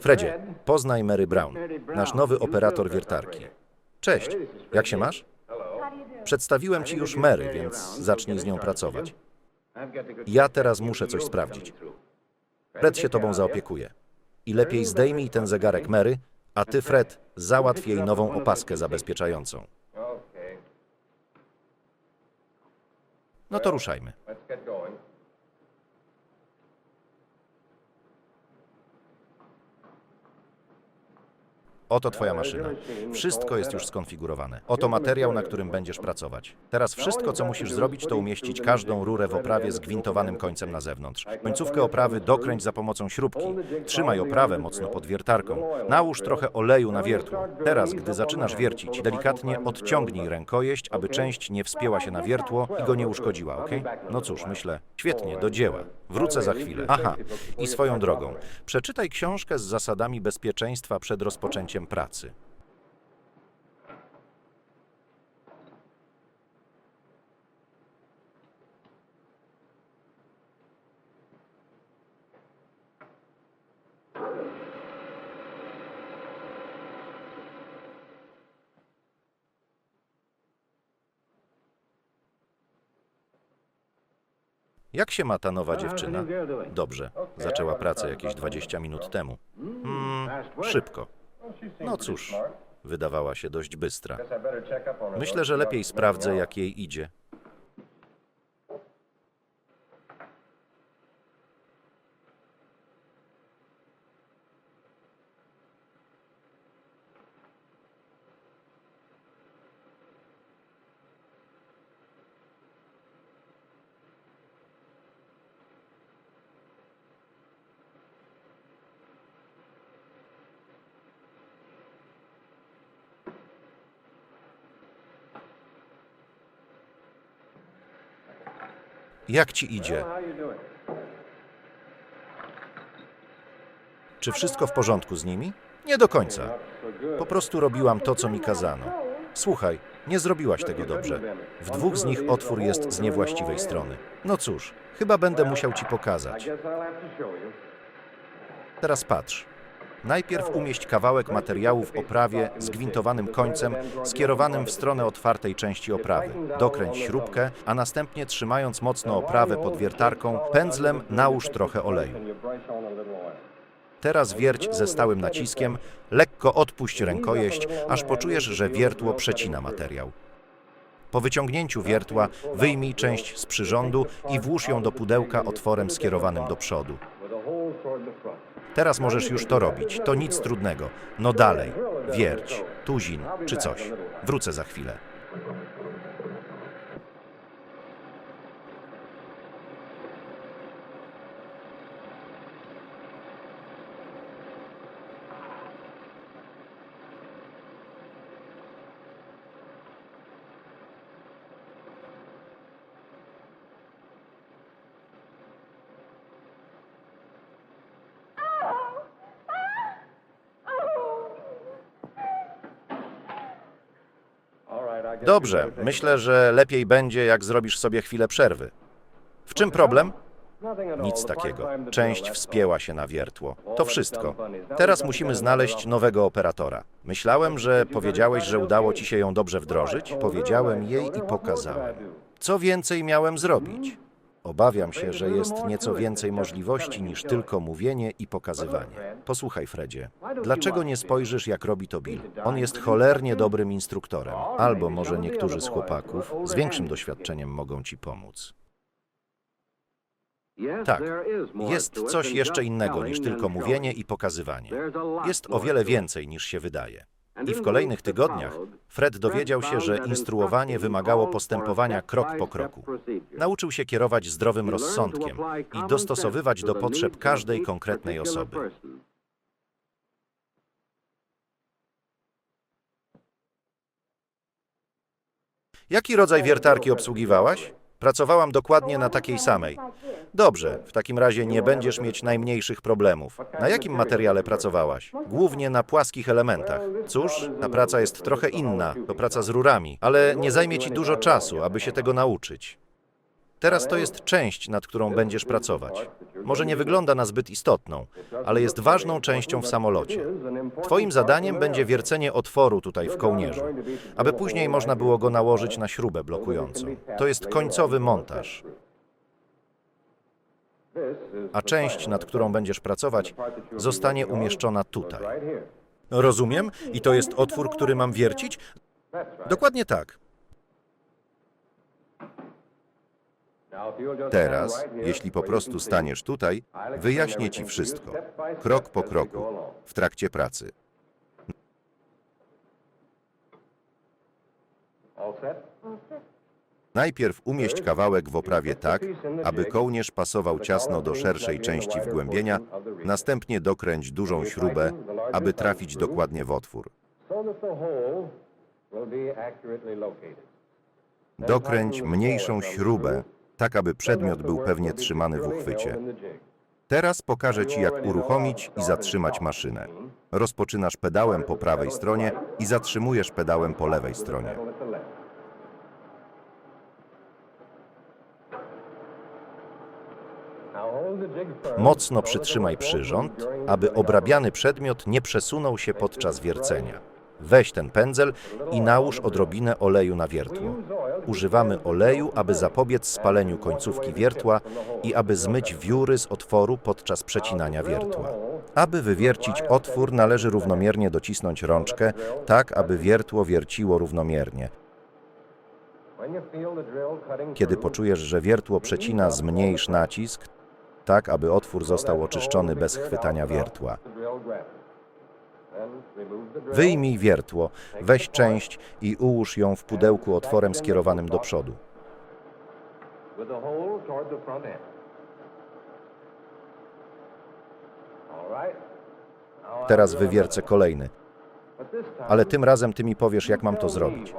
Fredzie, poznaj Mary Brown, nasz nowy operator wiertarki. Cześć, jak się masz? Przedstawiłem ci już Mary, więc zacznij z nią pracować. Ja teraz muszę coś sprawdzić. Fred się tobą zaopiekuje. I lepiej zdejmij ten zegarek Mary, a ty, Fred, załatw jej nową opaskę zabezpieczającą. No to ruszajmy. Oto twoja maszyna. Wszystko jest już skonfigurowane. Oto materiał, na którym będziesz pracować. Teraz wszystko, co musisz zrobić, to umieścić każdą rurę w oprawie z gwintowanym końcem na zewnątrz. Końcówkę oprawy dokręć za pomocą śrubki. Trzymaj oprawę mocno pod wiertarką. Nałóż trochę oleju na wiertło. Teraz, gdy zaczynasz wiercić, delikatnie odciągnij rękojeść, aby część nie wspięła się na wiertło i go nie uszkodziła, ok? No cóż, myślę, świetnie, do dzieła. Wrócę za chwilę. Aha, i swoją drogą. Przeczytaj książkę z zasadami bezpieczeństwa przed rozpoczęciem pracy. Jak się ma ta nowa dziewczyna? Dobrze, zaczęła pracę jakieś 20 minut temu. Hmm, szybko. No cóż, wydawała się dość bystra. Myślę, że lepiej sprawdzę, jak jej idzie. Jak ci idzie? Czy wszystko w porządku z nimi? Nie do końca. Po prostu robiłam to, co mi kazano. Słuchaj, nie zrobiłaś tego dobrze. W dwóch z nich otwór jest z niewłaściwej strony. No cóż, chyba będę musiał ci pokazać. Teraz patrz. Najpierw umieść kawałek materiału w oprawie z gwintowanym końcem skierowanym w stronę otwartej części oprawy. Dokręć śrubkę, a następnie trzymając mocno oprawę pod wiertarką, pędzlem nałóż trochę oleju. Teraz wierć ze stałym naciskiem, lekko odpuść rękojeść, aż poczujesz, że wiertło przecina materiał. Po wyciągnięciu wiertła wyjmij część z przyrządu i włóż ją do pudełka otworem skierowanym do przodu. Teraz możesz już to robić, to nic trudnego. No dalej, wierć, tuzin czy coś. Wrócę za chwilę. Dobrze, myślę, że lepiej będzie, jak zrobisz sobie chwilę przerwy. W czym problem? Nic takiego. Część wspięła się na wiertło. To wszystko. Teraz musimy znaleźć nowego operatora. Myślałem, że powiedziałeś, że udało ci się ją dobrze wdrożyć. Powiedziałem jej i pokazałem. Co więcej miałem zrobić? Obawiam się, że jest nieco więcej możliwości niż tylko mówienie i pokazywanie. Posłuchaj, Fredzie, dlaczego nie spojrzysz, jak robi to Bill? On jest cholernie dobrym instruktorem. Albo może niektórzy z chłopaków z większym doświadczeniem mogą ci pomóc. Tak, jest coś jeszcze innego niż tylko mówienie i pokazywanie. Jest o wiele więcej niż się wydaje. I w kolejnych tygodniach Fred dowiedział się, że instruowanie wymagało postępowania krok po kroku. Nauczył się kierować zdrowym rozsądkiem i dostosowywać do potrzeb każdej konkretnej osoby. Jaki rodzaj wiertarki obsługiwałaś? Pracowałam dokładnie na takiej samej. Dobrze, w takim razie nie będziesz mieć najmniejszych problemów. Na jakim materiale pracowałaś? Głównie na płaskich elementach. Cóż, ta praca jest trochę inna, to praca z rurami, ale nie zajmie ci dużo czasu, aby się tego nauczyć. Teraz to jest część, nad którą będziesz pracować. Może nie wygląda na zbyt istotną, ale jest ważną częścią w samolocie. Twoim zadaniem będzie wiercenie otworu tutaj w kołnierzu, aby później można było go nałożyć na śrubę blokującą. To jest końcowy montaż. A część, nad którą będziesz pracować, zostanie umieszczona tutaj. Rozumiem? I to jest otwór, który mam wiercić? Dokładnie tak. Teraz, jeśli po prostu staniesz tutaj, wyjaśnię Ci wszystko, krok po kroku, w trakcie pracy. Najpierw umieść kawałek w oprawie tak, aby kołnierz pasował ciasno do szerszej części wgłębienia, następnie dokręć dużą śrubę, aby trafić dokładnie w otwór. Dokręć mniejszą śrubę, tak aby przedmiot był pewnie trzymany w uchwycie. Teraz pokażę Ci, jak uruchomić i zatrzymać maszynę. Rozpoczynasz pedałem po prawej stronie i zatrzymujesz pedałem po lewej stronie. Mocno przytrzymaj przyrząd, aby obrabiany przedmiot nie przesunął się podczas wiercenia. Weź ten pędzel i nałóż odrobinę oleju na wiertło. Używamy oleju, aby zapobiec spaleniu końcówki wiertła i aby zmyć wióry z otworu podczas przecinania wiertła. Aby wywiercić otwór, należy równomiernie docisnąć rączkę, tak aby wiertło wierciło równomiernie. Kiedy poczujesz, że wiertło przecina, zmniejsz nacisk, tak aby otwór został oczyszczony bez chwytania wiertła. Wyjmij wiertło, weź część i ułóż ją w pudełku otworem skierowanym do przodu. Teraz wywiercę kolejny, ale tym razem ty mi powiesz, jak mam to zrobić.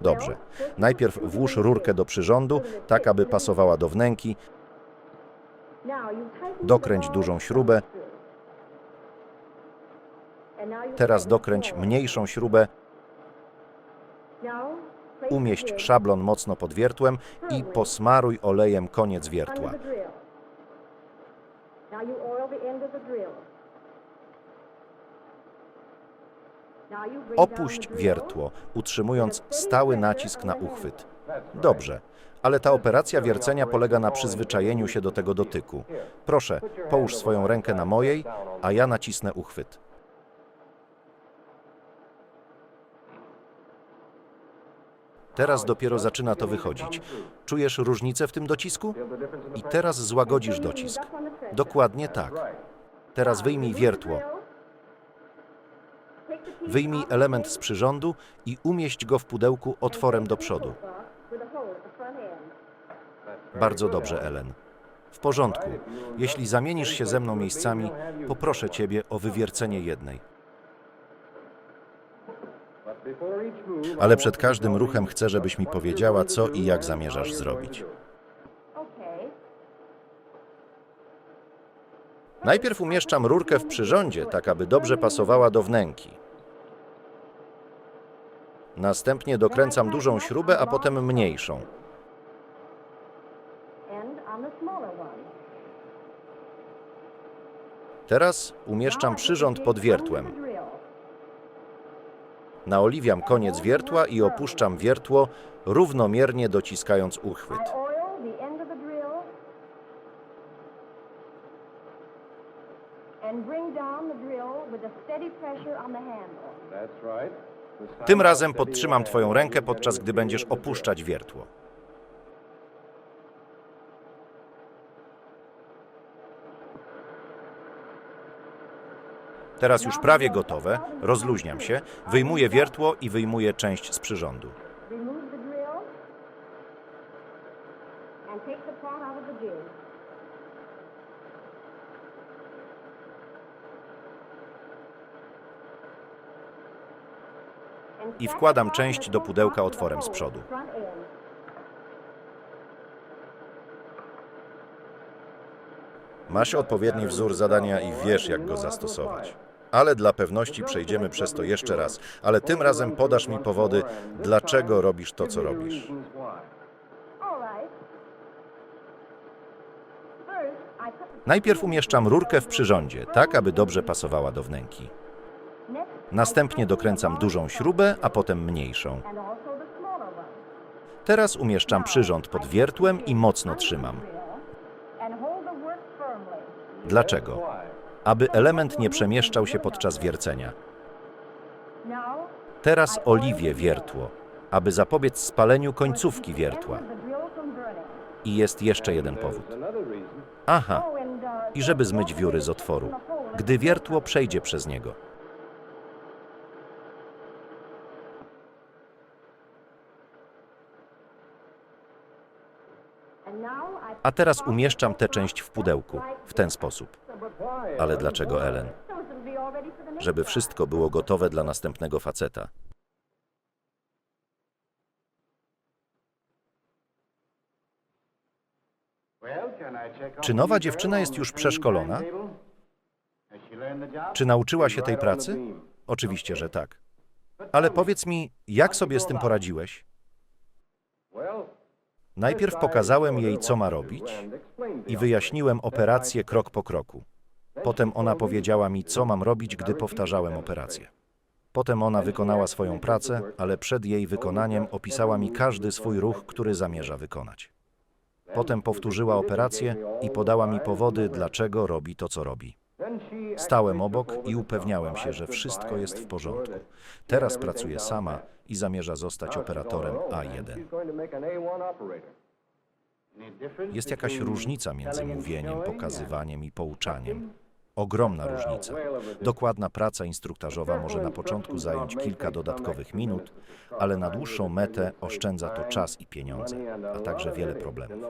Dobrze. Najpierw włóż rurkę do przyrządu, tak aby pasowała do wnęki, dokręć dużą śrubę, teraz dokręć mniejszą śrubę, umieść szablon mocno pod wiertłem i posmaruj olejem koniec wiertła. Opuść wiertło, utrzymując stały nacisk na uchwyt. Dobrze, ale ta operacja wiercenia polega na przyzwyczajeniu się do tego dotyku. Proszę, połóż swoją rękę na mojej, a ja nacisnę uchwyt. Teraz dopiero zaczyna to wychodzić. Czujesz różnicę w tym docisku? I teraz złagodzisz docisk. Dokładnie tak. Teraz wyjmij wiertło. Wyjmij element z przyrządu i umieść go w pudełku otworem do przodu. Bardzo dobrze, Ellen. W porządku. Jeśli zamienisz się ze mną miejscami, poproszę Ciebie o wywiercenie jednej. Ale przed każdym ruchem chcę, żebyś mi powiedziała, co i jak zamierzasz zrobić. Najpierw umieszczam rurkę w przyrządzie, tak aby dobrze pasowała do wnęki. Następnie dokręcam dużą śrubę, a potem mniejszą. Teraz umieszczam przyrząd pod wiertłem. Naoliwiam koniec wiertła i opuszczam wiertło, równomiernie dociskając uchwyt. Tym razem podtrzymam Twoją rękę, podczas gdy będziesz opuszczać wiertło. Teraz już prawie gotowe, rozluźniam się, wyjmuję wiertło i wyjmuję część z przyrządu. I wkładam część do pudełka otworem z przodu. Masz odpowiedni wzór zadania i wiesz, jak go zastosować. Ale dla pewności przejdziemy przez to jeszcze raz. Ale tym razem podasz mi powody, dlaczego robisz to, co robisz. Najpierw umieszczam rurkę w przyrządzie, tak aby dobrze pasowała do wnęki. Następnie dokręcam dużą śrubę, a potem mniejszą. Teraz umieszczam przyrząd pod wiertłem i mocno trzymam. Dlaczego? Aby element nie przemieszczał się podczas wiercenia. Teraz oliwię wiertło, aby zapobiec spaleniu końcówki wiertła. I jest jeszcze jeden powód. Aha, i żeby zmyć wióry z otworu, gdy wiertło przejdzie przez niego. A teraz umieszczam tę część w pudełku, w ten sposób. Ale dlaczego Ellen? Żeby wszystko było gotowe dla następnego faceta. Czy nowa dziewczyna jest już przeszkolona? Czy nauczyła się tej pracy? Oczywiście, że tak. Ale powiedz mi, jak sobie z tym poradziłeś? Najpierw pokazałem jej, co ma robić i wyjaśniłem operację krok po kroku. Potem ona powiedziała mi, co mam robić, gdy powtarzałem operację. Potem ona wykonała swoją pracę, ale przed jej wykonaniem opisała mi każdy swój ruch, który zamierza wykonać. Potem powtórzyła operację i podała mi powody, dlaczego robi to, co robi. Stałem obok i upewniałem się, że wszystko jest w porządku. Teraz pracuje sama i zamierza zostać operatorem A1. Jest jakaś różnica między mówieniem, pokazywaniem i pouczaniem. Ogromna różnica. Dokładna praca instruktażowa może na początku zająć kilka dodatkowych minut, ale na dłuższą metę oszczędza to czas i pieniądze, a także wiele problemów.